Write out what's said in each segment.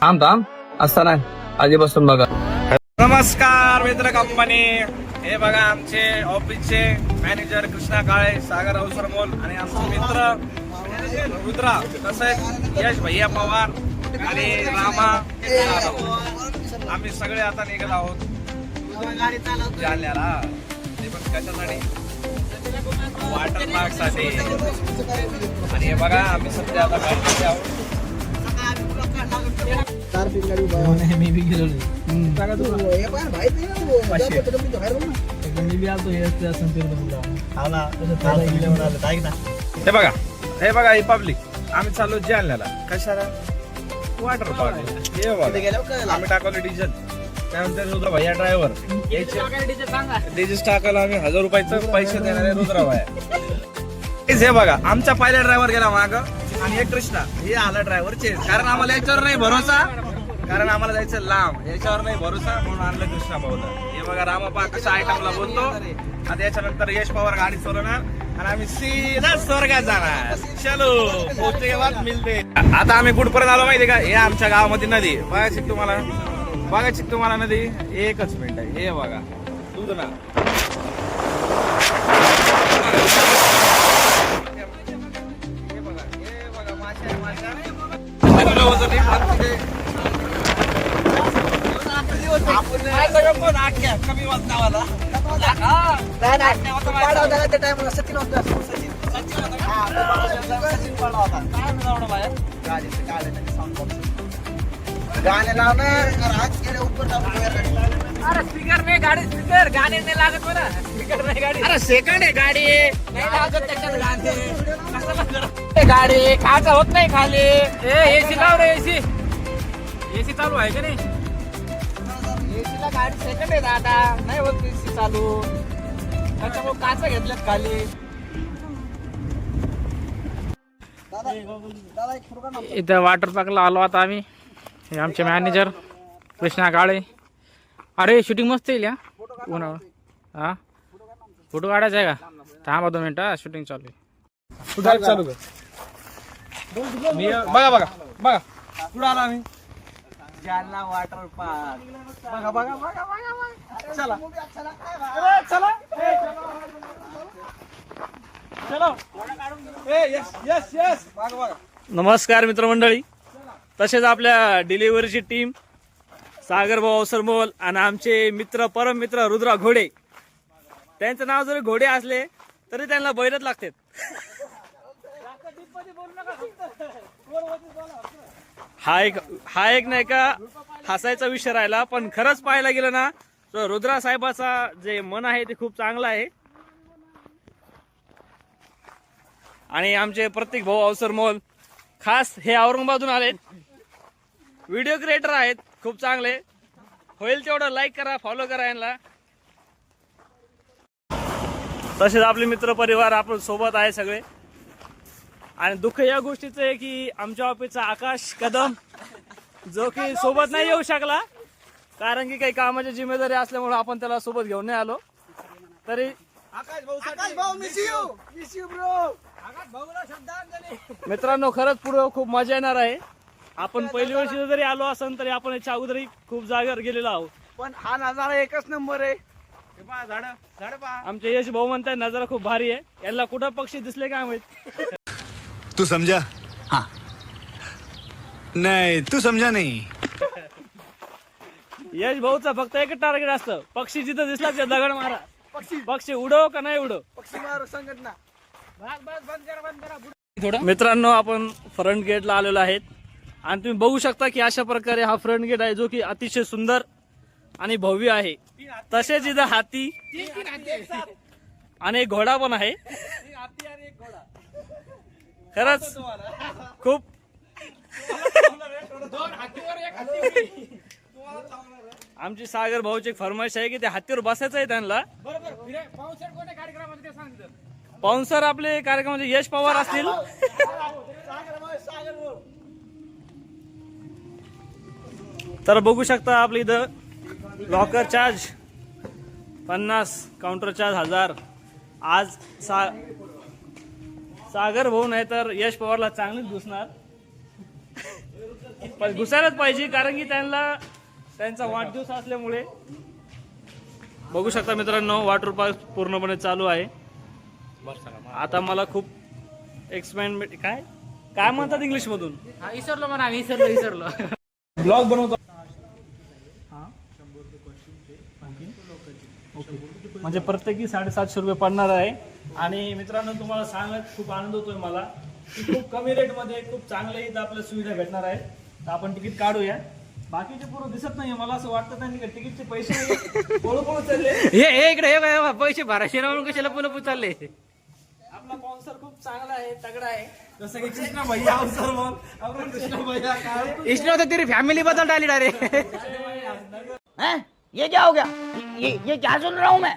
थांब थांब. असं नाही. आधीपासून बघा. नमस्कार मित्र कंपनी हे बघा आमचे ऑफिसचे मॅनेजर कृष्णा काळे सागर अवसरमोल आणि आमचे मित्र रुद्रा तसेच यश भैया पवार आणि रामा. आम्ही सगळे आता निघत आहोत. जालन्याला. ते पण कशासाठी? वॉटर पार्कसाठी आणि हे बघा आम्ही सध्या आता गाडीमध्ये आहोत. मी बी गेलो मी बी आलतो हे संपर्क हे बघा हे बघा ही पब्लिक आम्ही चाललो जालन्याला कशाला? वॉटर पार्क हे बघा. आम्ही टाकवलं डिझेल त्यानंतर रुद्रा भैया ड्रायव्हर डिझेल टाकायला आम्ही हजार रुपयाचं पैसे देणारे रुद्रा भैया हे बघा आमचा पहिला ड्रायव्हर गेला माग. आणि हे कृष्णा हे आला ड्रायव्हर चेंज कारण आम्हाला याच्यावर नाही भरोसा. कारण आम्हाला जायचं लांब. याच्यावर नाही भरोसा म्हणून आणलं कृष्णा भाऊला हे बघा रामापा कशा आयटमला बोलतो. आता याच्यानंतर यश पवार गाडी चोरणार आणि आम्ही सीधा स्वर्गात जाणार. चलो पोहोचते के आता आम्ही कुठपर्यंत आलो माहिती का? हे आमच्या गावामध्ये नदी. बघायची तुम्हाला? बघायची तुम्हाला नदी एकच मिनिट आहे हे बघा दूध ना बघा बघा माशा आहे, कमी वाजतावाला हा. होता माझ्या. सचिन होता. काय मी लावणं बाहेर? गाणे लावणं आज गेले उपर अरे स्पीकर नाही गाडी स्पीकर गाणे नाही लागत बरं. स्पीकर नाही गाडी. अरे सेकंड आहे गाडी. नाही लागत त्याच्यात गाणे. कशाला करत? ए, गाडी काचा होत नाही खाली. ए एसी लाव रे एसी एसी चालू आहे का नाही? एसीला गाडी सेकंड आहे दादा. नाही होत एसी चालू. त्याच्यामुळे काचा घेतल्यात खाली. इथं वॉटर पार्कला आलो आता आम्ही. हे आमचे मॅनेजर कृष्णा काळे अरे शूटिंग मस्त येईल या उन्हाळा. हा? फोटो काढायचा आहे का? थांबा दोन मिनिटं शूटिंग चालू आहे. चालू कर. मी बघा बघा बघा. कुठं आला आम्ही? जालना वॉटर पार्क बघा बघा बघा बघा चला. चला. चलो. ए यस यस यस बघा बघा. नमस्कार मित्रमंडळी. तसेच आपल्या डिलिव्हरीची टीम सागरभाऊ सरमोल आणि आमचे मित्र परम मित्र रुद्रा घोडे. त्यांचं नाव जरी घोडे असले तरी त्यांना बैलच लागतात. हा एक हा एक नाही का हसायचा विषय राहिला पण खरंच पाहायला गेलं ना तर रुद्रा साहेबाचा जे मन आहे ते खूप चांगलं आहे. आणि आमचे प्रत्येक भाऊ अवसर मोल खास हे औरंगाबादून आलेत. व्हिडिओ क्रिएटर आहेत खूप चांगले. होईल तेवढं लाईक करा फॉलो करा यांना. तसेच आपले मित्र परिवार आपण सोबत आहे सगळे. आणि दुःख या गोष्टीचं आहे की आमच्या ऑफिसचा आकाश कदम जो की सोबत नाही येऊ शकला. कारण की काही कामाची जिम्मेदारी असल्यामुळे आपण त्याला सोबत घेऊन नाही आलो. तरी आकाश भाऊ आकाश भाऊ miss you miss you bro मित्रांनो खरंच पुढे खूप मजा येणार आहे. आपण पहिली वर्षी जरी आलो असेल तरी आपण याच्या अगोदरही खूप जागेवर गेलेलो आहोत. पण हा नजारा एकच नंबर आहे. झाड झाड पहा. आमचे यश भाऊ म्हणताय नजारा खूप भारी आहे. यांना कुठं पक्षी दिसले काय माहीत? तू समझा हाँ. नहीं तू समझा नहीं. यश भाऊचा फक्त एक टार्गेट असतं. पक्षी जिथं दिसला ते दगड मारा. पक्षी. पक्षी उडव का नाही उडव? पक्षी मारू संघटना. मित्रांनो आपण फ्रंट गेटला आलेलो आहेत. आणि तुम्ही बघू शकता की अशा प्रकारे हा फ्रंट गेट आहे जो की अतिशय सुंदर आणि भव्य आहे. तसेच इथं हाती आणि एक घोडा पण आहे. खरंच खूप आमची सागर भाऊची एक फरमाईश आहे की त्या हत्तीवर बसायचं आहे त्यांना. पाहुणसर आपले कार्यक्रमाचे यश पवार असतील. तर बघू शकता आपल्या इथं लॉकर चार्ज पन्नास काउंटर चार्ज हजार. आज सा सागर भाऊ नाही तर यश पवारला चांगलीच घुसणार. पण घुसायलाच पाहिजे कारण की त्यांना त्यांचा वाढदिवस असल्यामुळे. बघू शकता मित्रांनो वॉटर पार्क पूर्णपणे चालू आहे. आता मला खूप एक्सपेरिमेंट काय? काय म्हणतात इंग्लिश मधून हा, विसरलो म्हणा विसरलो विसरलो ब्लॉग बनवतो. म्हणजे प्रत्येकी साडेसातशे रुपये पडणार आहे. आणि मित्रांनो तुम्हाला सांगत खूप आनंद होतोय मला. की खूप कमी रेटमध्ये खूप चांगल्या इथं आपल्या सुविधा भेटणार आहे. तर आपण तिकीट काढूया. बाकीचे पूर्ण दिसत नाही मला असं वाटतं त्यांनी का तिकीटचे पैसे नाही पळू पळू चालले. हे इकडे हे पैसे भराशे ना म्हणून कशाला पुन्हा पुचालले आपला स्पॉन्सर खूप चांगला आहे तगडा आहे. जसं की कृष्णा भैया अवसर मग आपण कृष्णा भैया काय तेरी फॅमिली बदल डाली डायरेक्ट ये क्या हो गया ये ये क्या सुन रहा हूँ मैं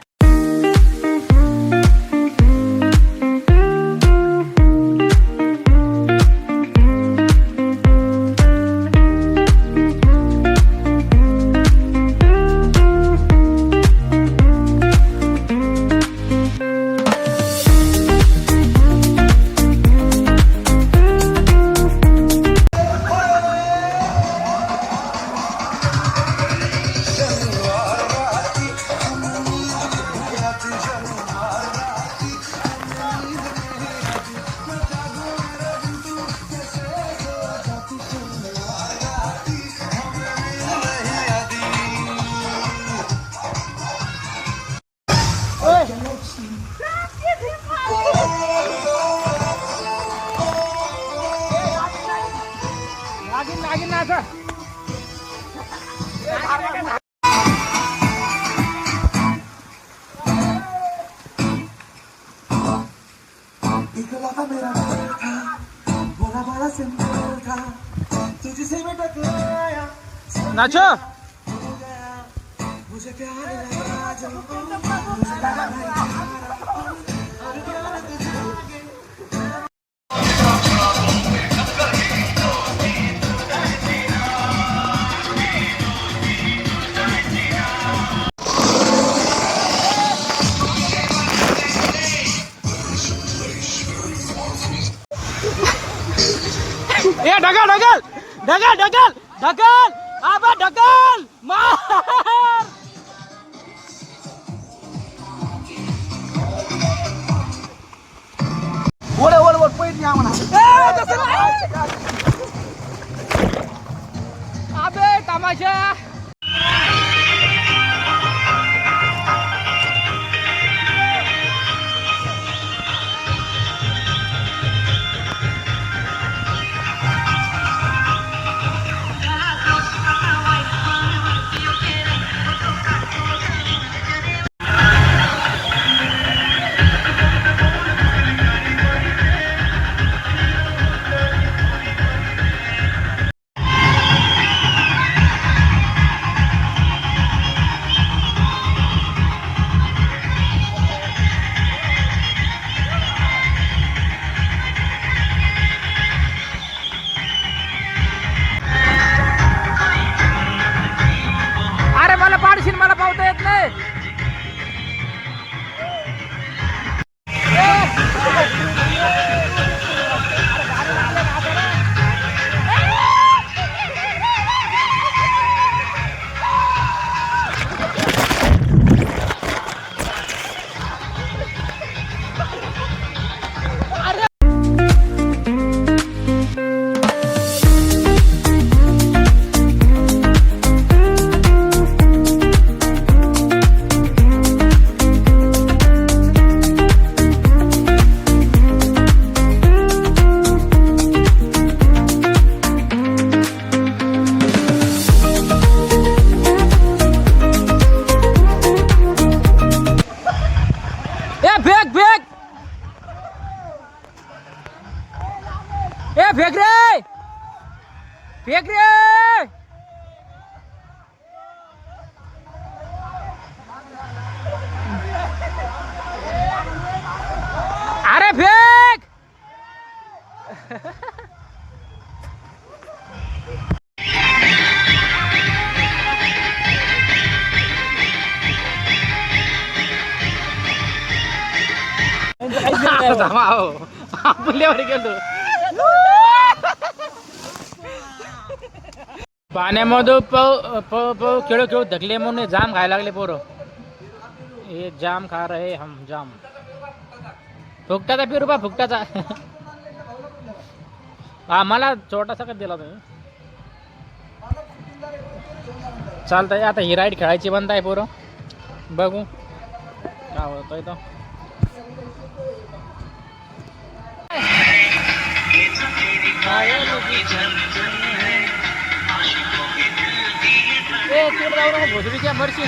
나긴 나긴 나서 이거 나 카메라 보라 보라 생각나 두주 생을 तुझे प्यार लगा ए ढकल ढकल ढकल ढकल ढकल आबा ढकल मार। ओढ ओढ अबे तमाशा. ए फेक रे फेक रे अरे फेक थांबा हो आपल्यावर गेलो पाण्यामध्ये पव पव पव खेळू खेळू धकले म्हणून जाम खायला लागले पोरं. हे जाम खा रहे हम जाम. फुकटाचा पिरू बा फुकटाचा. आम्हाला छोटासा का दिला तुम्ही? चालतंय आता ही राईड खेळायची बंद आहे पोरं. बघू. काय होतोय तो. ए, કેવડાવવાનો ભોસડી ક્યાં મળશે